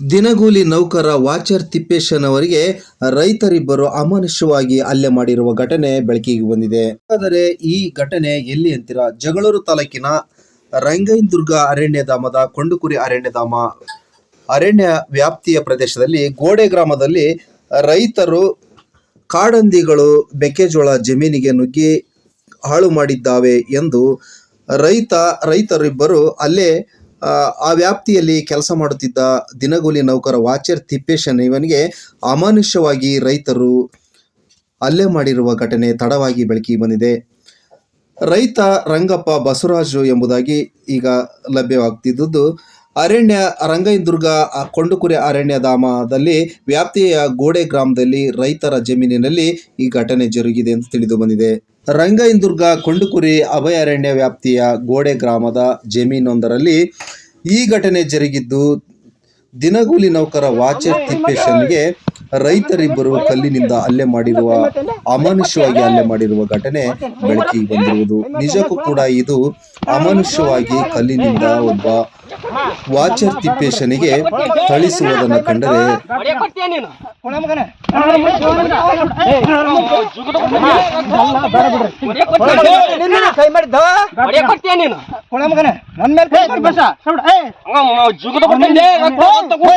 ದಿನಗೂಲಿ ನೌಕರ ವಾಚರ್ ತಿಪ್ಪೇಶನ್ ಅವರಿಗೆ ರೈತರಿಬ್ಬರು ಅಮಾನುಷ್ಯವಾಗಿ ಹಲ್ಲೆ ಮಾಡಿರುವ ಘಟನೆ ಬೆಳಕಿಗೆ ಬಂದಿದೆ. ಆದರೆ ಈ ಘಟನೆ ಎಲ್ಲಿ ಅಂತೀರಾ? ಜಗಳೂರು ತಾಲೂಕಿನ ರಂಗೈನ್ದುರ್ಗ ಅರಣ್ಯಧಾಮದ ಕೊಂಡುಕುರಿ ಅರಣ್ಯಧಾಮ ಅರಣ್ಯ ವ್ಯಾಪ್ತಿಯ ಪ್ರದೇಶದಲ್ಲಿ ಗೋಡೆ ಗ್ರಾಮದಲ್ಲಿ ರೈತರು ಕಾಡಂದಿಗಳು ಮೆಕ್ಕೆಜೋಳ ಜಮೀನಿಗೆ ನುಗ್ಗಿ ಹಾಳು ಮಾಡಿದ್ದಾವೆ ಎಂದು ರೈತ ರೈತರಿಬ್ಬರು ಅಲ್ಲೇ ಆ, ವ್ಯಾಪ್ತಿಯಲ್ಲಿ ಕೆಲಸ ಮಾಡುತ್ತಿದ್ದ ದಿನಗೂಲಿ ನೌಕರ ವಾಚರ್ ತಿಪ್ಪೇಶನ್ ಇವನಿಗೆ ಅಮಾನುಷ್ಯವಾಗಿ ರೈತರು ಹಲ್ಲೆ ಮಾಡಿರುವ ಘಟನೆ ತಡವಾಗಿ ಬೆಳಕಿಗೆ ಬಂದಿದೆ. ರೈತ ರಂಗಪ್ಪ ಬಸವರಾಜು ಎಂಬುದಾಗಿ ಈಗ ಲಭ್ಯವಾಗ್ತಿದ್ದುದು. ಅರಣ್ಯ ರಂಗಯ್ಯದುರ್ಗ ಕೊಂಡುಕುರೆ ಅರಣ್ಯಧಾಮದಲ್ಲಿ ವ್ಯಾಪ್ತಿಯ ಗೋಡೆ ಗ್ರಾಮದಲ್ಲಿ ರೈತರ ಜಮೀನಿನಲ್ಲಿ ಈ ಘಟನೆ ಜರುಗಿದೆ ಎಂದು ತಿಳಿದು ಬಂದಿದೆ. ರಂಗಯ್ಯದುರ್ಗ ಕೊಂಡುಕುರಿ ಅಭಯಾರಣ್ಯ ವ್ಯಾಪ್ತಿಯ ಗೋಡೆ ಗ್ರಾಮದ ಜಮೀನೊಂದರಲ್ಲಿ ಈ ಘಟನೆ ಜರುಗಿದ್ದು ದಿನಗೂಲಿ ನೌಕರ ವಾಚರ್ ತಿಪ್ಪೇಶನ್ಗೆ ರೈತರಿಬ್ಬರು ಕಲ್ಲಿನಿಂದ ಹಲ್ಲೆ ಮಾಡಿರುವ ಅಮಾನುಷ್ಯವಾಗಿ ಹಲ್ಲೆ ಮಾಡಿರುವ ಘಟನೆ ಬೆಳಕಿಗೆ ಬಂದಿರುವುದು. ನಿಜಕ್ಕೂ ಕೂಡ ಇದು ಅಮಾನುಷ್ಯವಾಗಿ ಕಲ್ಲಿನಿಂದ ಒಬ್ಬ ವಾಚರ್ ತಿಪ್ಪೇಶನಿಗೆ ಥಳಿಸುವುದನ್ನು ಕಂಡರೆ ಕೈ ಮಾಡಿದ್ದ ಹೊಡೆ ಕೊಡ್ತೀಯ ನೀನು ಕೊಳ ಮಗನ ನನ್ನ ಮೇಲೆ ಬಸ ಜುಗದ ಬಂದೆ ರಕ್ತ ತಗೋ